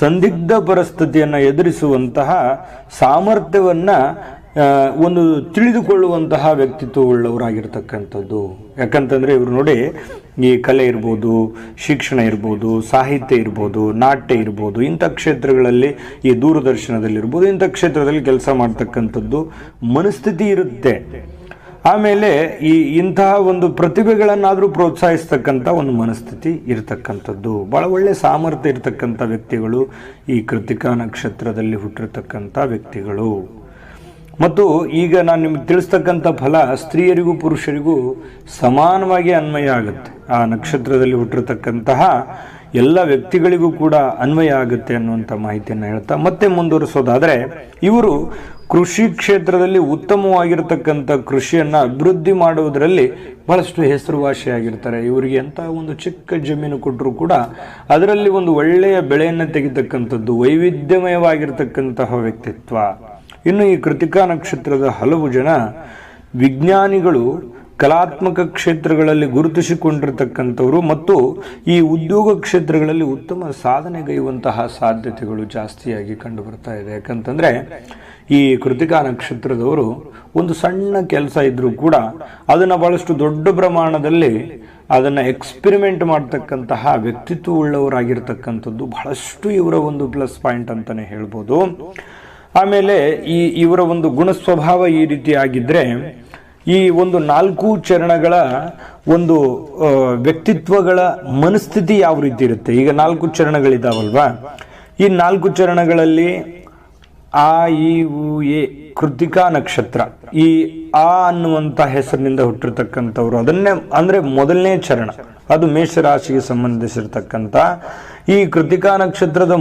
ಸಂದಿಗ್ಧ ಪರಿಸ್ಥಿತಿಯನ್ನು ಎದುರಿಸುವಂತಹ ಸಾಮರ್ಥ್ಯವನ್ನ ಒಂದು ತಿಳಿದುಕೊಳ್ಳುವಂತಹ ವ್ಯಕ್ತಿತ್ವವುಳ್ಳವರಾಗಿರ್ತಕ್ಕಂಥದ್ದು. ಯಾಕಂತಂದರೆ ಇವರು ನೋಡಿ, ಈ ಕಲೆ ಇರ್ಬೋದು, ಶಿಕ್ಷಣ ಇರ್ಬೋದು, ಸಾಹಿತ್ಯ ಇರ್ಬೋದು, ನಾಟ್ಯ ಇರ್ಬೋದು, ಇಂಥ ಕ್ಷೇತ್ರಗಳಲ್ಲಿ ಈ ದೂರದರ್ಶನದಲ್ಲಿರ್ಬೋದು, ಇಂಥ ಕ್ಷೇತ್ರದಲ್ಲಿ ಕೆಲಸ ಮಾಡ್ತಕ್ಕಂಥದ್ದು ಮನಸ್ಥಿತಿ ಇರುತ್ತೆ. ಆಮೇಲೆ ಈ ಇಂತಹ ಒಂದು ಪ್ರತಿಭೆಗಳನ್ನಾದರೂ ಪ್ರೋತ್ಸಾಹಿಸ್ತಕ್ಕಂಥ ಒಂದು ಮನಸ್ಥಿತಿ ಇರತಕ್ಕಂಥದ್ದು. ಭಾಳ ಒಳ್ಳೆ ಸಾಮರ್ಥ್ಯ ಇರತಕ್ಕಂಥ ವ್ಯಕ್ತಿಗಳು ಈ ಕೃತಿಕಾ ನಕ್ಷತ್ರದಲ್ಲಿ ಹುಟ್ಟಿರ್ತಕ್ಕಂಥ ವ್ಯಕ್ತಿಗಳು. ಮತ್ತು ಈಗ ನಾನು ನಿಮ್ಗೆ ತಿಳಿಸ್ತಕ್ಕಂಥ ಫಲ, ಸ್ತ್ರೀಯರಿಗೂ ಪುರುಷರಿಗೂ ಸಮಾನವಾಗಿ ಅನ್ವಯ ಆಗುತ್ತೆ. ಆ ನಕ್ಷತ್ರದಲ್ಲಿ ಹುಟ್ಟಿರ್ತಕ್ಕಂತಹ ಎಲ್ಲ ವ್ಯಕ್ತಿಗಳಿಗೂ ಕೂಡ ಅನ್ವಯ ಆಗುತ್ತೆ ಅನ್ನುವಂಥ ಮಾಹಿತಿಯನ್ನು ಹೇಳ್ತಾ ಮತ್ತೆ ಮುಂದುವರಿಸೋದಾದರೆ, ಇವರು ಕೃಷಿ ಕ್ಷೇತ್ರದಲ್ಲಿ ಉತ್ತಮವಾಗಿರ್ತಕ್ಕಂಥ ಕೃಷಿಯನ್ನು ಅಭಿವೃದ್ಧಿ ಮಾಡುವುದರಲ್ಲಿ ಬಹಳಷ್ಟು ಹೆಸರುವಾಸಿಯಾಗಿರ್ತಾರೆ ಇವರಿಗೆ ಎಂಥ ಒಂದು ಚಿಕ್ಕ ಜಮೀನು ಕೊಟ್ಟರು ಕೂಡ ಅದರಲ್ಲಿ ಒಂದು ಒಳ್ಳೆಯ ಬೆಳೆಯನ್ನು ತೆಗಿತಕ್ಕಂಥದ್ದು, ವೈವಿಧ್ಯಮಯವಾಗಿರ್ತಕ್ಕಂತಹ ವ್ಯಕ್ತಿತ್ವ. ಇನ್ನು ಈ ಕೃತಿಕಾ ನಕ್ಷತ್ರದ ಹಲವು ಜನ ವಿಜ್ಞಾನಿಗಳು ಕಲಾತ್ಮಕ ಕ್ಷೇತ್ರಗಳಲ್ಲಿ ಗುರುತಿಸಿಕೊಂಡಿರ್ತಕ್ಕಂಥವರು ಮತ್ತು ಈ ಉದ್ಯೋಗ ಕ್ಷೇತ್ರಗಳಲ್ಲಿ ಉತ್ತಮ ಸಾಧನೆಗೈಯುವಂತಹ ಸಾಧ್ಯತೆಗಳು ಜಾಸ್ತಿಯಾಗಿ ಕಂಡು ಬರ್ತಾ ಇದೆ. ಯಾಕಂತಂದರೆ ಈ ಕೃತಿಕಾ ನಕ್ಷತ್ರದವರು ಒಂದು ಸಣ್ಣ ಕೆಲಸ ಇದ್ರೂ ಕೂಡ ಅದನ್ನು ಬಹಳಷ್ಟು ದೊಡ್ಡ ಪ್ರಮಾಣದಲ್ಲಿ ಅದನ್ನು ಎಕ್ಸ್ಪೆರಿಮೆಂಟ್ ಮಾಡ್ತಕ್ಕಂತಹ ವ್ಯಕ್ತಿತ್ವ ಉಳ್ಳವರಾಗಿರ್ತಕ್ಕಂಥದ್ದು ಬಹಳಷ್ಟು ಇವರ ಒಂದು ಪ್ಲಸ್ ಪಾಯಿಂಟ್ ಅಂತಾನೆ ಹೇಳ್ಬೋದು. ಆಮೇಲೆ ಈ ಇವರ ಒಂದು ಗುಣ ಸ್ವಭಾವ ಈ ರೀತಿ ಆಗಿದ್ರೆ ಈ ಒಂದು ನಾಲ್ಕು ಚರಣಗಳ ಒಂದು ವ್ಯಕ್ತಿತ್ವಗಳ ಮನಸ್ಥಿತಿ ಯಾವ ರೀತಿ ಇರುತ್ತೆ ಈಗ ನಾಲ್ಕು ಚರಣಗಳಿದಾವಲ್ವಾ? ಈ ನಾಲ್ಕು ಚರಣಗಳಲ್ಲಿ ಆ ಇ ಉ, ಎ ಕೃತಿಕಾ ನಕ್ಷತ್ರ, ಈ ಆ ಅನ್ನುವಂತ ಹೆಸರಿನಿಂದ ಹುಟ್ಟಿರ್ತಕ್ಕಂಥವ್ರು. ಅದನ್ನೇ, ಅಂದ್ರೆ ಮೊದಲನೇ ಚರಣ, ಅದು ಮೇಷರಾಶಿಗೆ ಸಂಬಂಧಿಸಿರ್ತಕ್ಕಂಥ ಈ ಕೃತಿಕಾ ನಕ್ಷತ್ರದ